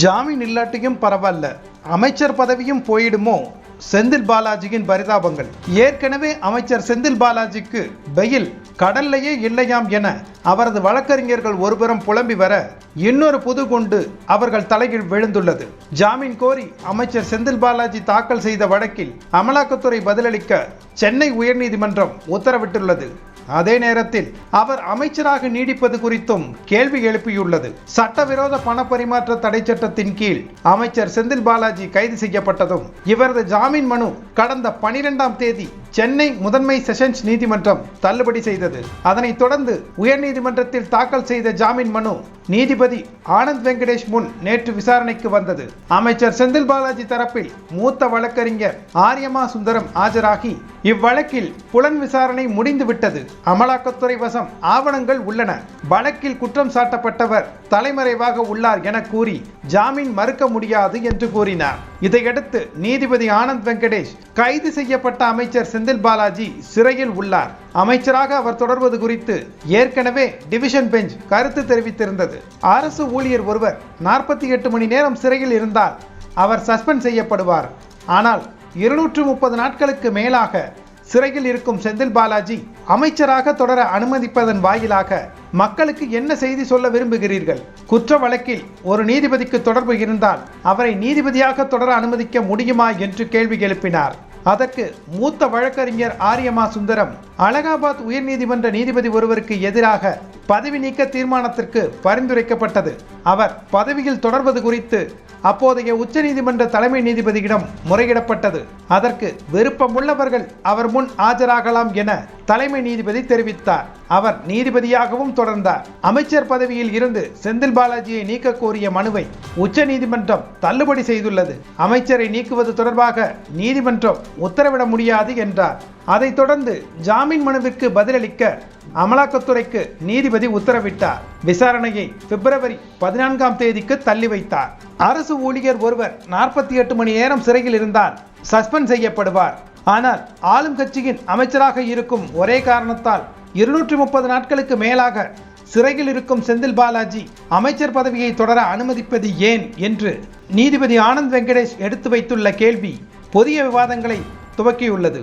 ஜாமீன் இல்லாட்டியும் பரவாயில்ல. அமைச்சர் பதவியும் போயிடுமோ? செந்தில் பாலாஜியின் பரிதாபங்கள். ஏற்கனவே அமைச்சர் செந்தில் பாலாஜிக்கு பெயில் கடல்லையே இல்லையாம் என அவரது வழக்கறிஞர்கள் ஒருபுறம் புலம்பி வர இன்னொரு புது குண்டு அவர்கள் தலையில் விழுந்துள்ளது. ஜாமீன் கோரி அமைச்சர் செந்தில் பாலாஜி தாக்கல் செய்த வழக்கில் அமலாக்கத்துறை பதிலளிக்க சென்னை உயர்நீதிமன்றம் உத்தரவிட்டுள்ளது. அதே நேரத்தில் அவர் அமைச்சராக நீடிப்பது குறித்தும் கேள்வி எழுப்பியுள்ளது. சட்டவிரோத பண பரிமாற்ற தடை சட்டத்தின் கீழ் அமைச்சர் செந்தில் பாலாஜி கைது செய்யப்பட்டதும் இவரது ஜாமீன் மனு கடந்த பனிரெண்டாம் தேதி சென்னை முதன்மை செஷன்ஸ் நீதிமன்றம் தள்ளுபடி செய்தது. அதனைத் தொடர்ந்து உயர்நீதிமன்றத்தில் தாக்கல் செய்த ஜாமீன் மனு நீதிபதி ஆனந்த் வெங்கடேஷ் முன் நேற்று விசாரணைக்கு வந்தது. அமைச்சர் செந்தில் பாலாஜி தரப்பில் மூத்த வழக்கறிஞர் ஆரியமா சுந்தரம் ஆஜராகி இவ்வழக்கில் புலன் விசாரணை முடிந்துவிட்டது. அமலாக்கத்துறை வசம் ஆவணங்கள் உள்ளன. வழக்கில் குற்றம் சாட்டப்பட்டவர் தலைமறைவாக உள்ளார் என கூறி ஜாமீன் மறுக்க முடியாது என்று கூறினார். இதையடுத்து நீதிபதி ஆனந்த் வெங்கடேஷ் கைது செய்யப்பட்ட அமைச்சர் செந்தில் பாலாஜி சிறையில் உள்ளார். அமைச்சராக அவர் தொடர்வது குறித்து ஏற்கனவே டிவிஷன் பெஞ்ச் கருத்து தெரிவித்திருந்தது. அரசு ஊழியர் ஒருவர் நாற்பத்தி எட்டு மணி நேரம் சிறையில் இருந்தால் அவர் சஸ்பெண்ட் செய்யப்படுவார். ஆனால் இருநூற்று முப்பது நாட்களுக்கு மேலாக சிறையில் இருக்கும் செந்தில் பாலாஜி அமைச்சராக தொடர அனுமதிப்பதன் வாயிலாக மக்களுக்கு என்ன செய்தி சொல்ல விரும்புகிறீர்கள்? குற்ற வழக்கில் ஒரு நீதிபதிக்கு தொடர்பு இருந்தால் அவரை நீதிபதியாக தொடர அனுமதிக்க முடியுமா என்று கேள்வி எழுப்பினார். அதற்கு மூத்த வழக்கறிஞர் ஆரியமா சுந்தரம் அலகாபாத் உயர்நீதிமன்ற நீதிபதி ஒருவருக்கு எதிராக பதவி நீக்க தீர்மானத்திற்கு பரிந்துரைக்கப்பட்டது. அவர் பதவியில் தொடர்வது குறித்து அப்போதைய உச்சநீதிமன்ற தலைமை நீதிபதியிடம் முறையிடப்பட்டது. அதற்கு விருப்பமுள்ளவர்கள் அவர் முன் ஆஜராகலாம் என தலைமை நீதிபதி தெரிவித்தார். அவர் நீதிபதியாகவும் தொடர்ந்தார். அமைச்சர் பதவியில் இருந்து செந்தில் பாலாஜியை நீக்க கோரிய மனுவை உச்சநீதிமன்றம் தள்ளுபடி செய்துள்ளது. அமைச்சரை நீக்குவது தொடர்பாக நீதிமன்றம் உத்தரவிட முடியாது என்றார். அதைத் தொடர்ந்து ஜாமீன் மனுவிற்கு பதிலளிக்க அமலாக்கத்துறைக்கு நீதிபதி உத்தரவிட்டார். விசாரணையை பிப்ரவரி பதினான்காம் தேதிக்கு தள்ளி வைத்தார். அரசு ஊழியர் ஒருவர் நாற்பத்தி எட்டு மணி நேரம் சிறையில் இருந்தால் சஸ்பெண்ட் செய்யப்படுவார். ஆனால் ஆளும் கட்சியின் அமைச்சராக இருக்கும் ஒரே காரணத்தால் இருநூற்றி முப்பது நாட்களுக்கு மேலாக சிறையில் இருக்கும் செந்தில் பாலாஜி அமைச்சர் பதவியை தொடர அனுமதிப்பது ஏன் என்று நீதிபதி ஆனந்த் வெங்கடேஷ் எடுத்து வைத்துள்ள கேள்வி புதிய விவாதங்களை துவக்கியுள்ளது.